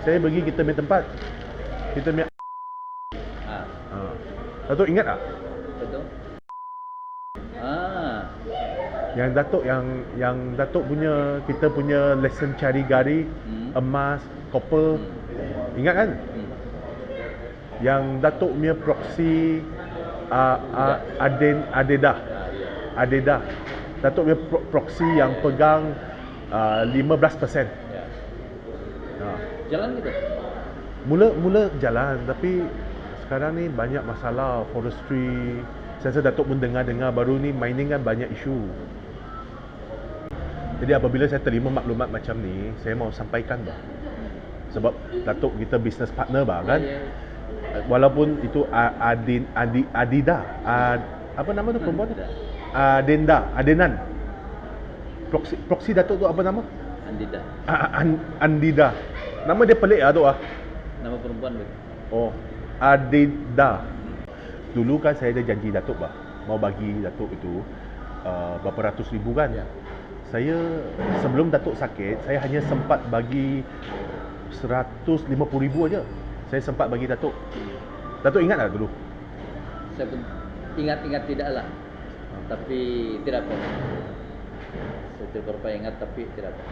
Saya pergi kita punya tempat. Kita punya Ah, ha. Datuk ingat tak? betul. Ah, Yang Datuk yang yang Datuk punya kita punya lesson cari gari hmm. emas, copper. Hmm. Ingat kan? Hmm. Yang Datuk punya proxy uh, uh, Aden Adedah. Ah, ya. Adedah. Datuk punya pro- proxy yang pegang uh, 15%. Ha. Jalan kita. Mula mula jalan tapi sekarang ni banyak masalah forestry. Saya rasa Datuk pun dengar-dengar baru ni mining kan banyak isu. Jadi apabila saya terima maklumat macam ni, saya mau sampaikan bah. Sebab Datuk kita business partner bah kan. Ya, ya. Walaupun itu Adin Adi Adida, Ad, apa nama tu perempuan tu? Adenda, Adenan. Proxy, proxy Datuk tu apa nama? Andida. An- Andida. Nama dia pelik ah tu ah. Nama perempuan betul. Oh, Adida. Dulu kan saya ada janji Datuk bah, mau bagi Datuk itu uh, berapa ratus ribu kan. Ya. Saya sebelum Datuk sakit, saya hanya sempat bagi 150 ribu aja. Saya sempat bagi Datuk. Datuk ingat tak dulu? Saya pun ingat-ingat tidaklah. Tapi tidak apa. Saya berapa ingat tapi tidak apa.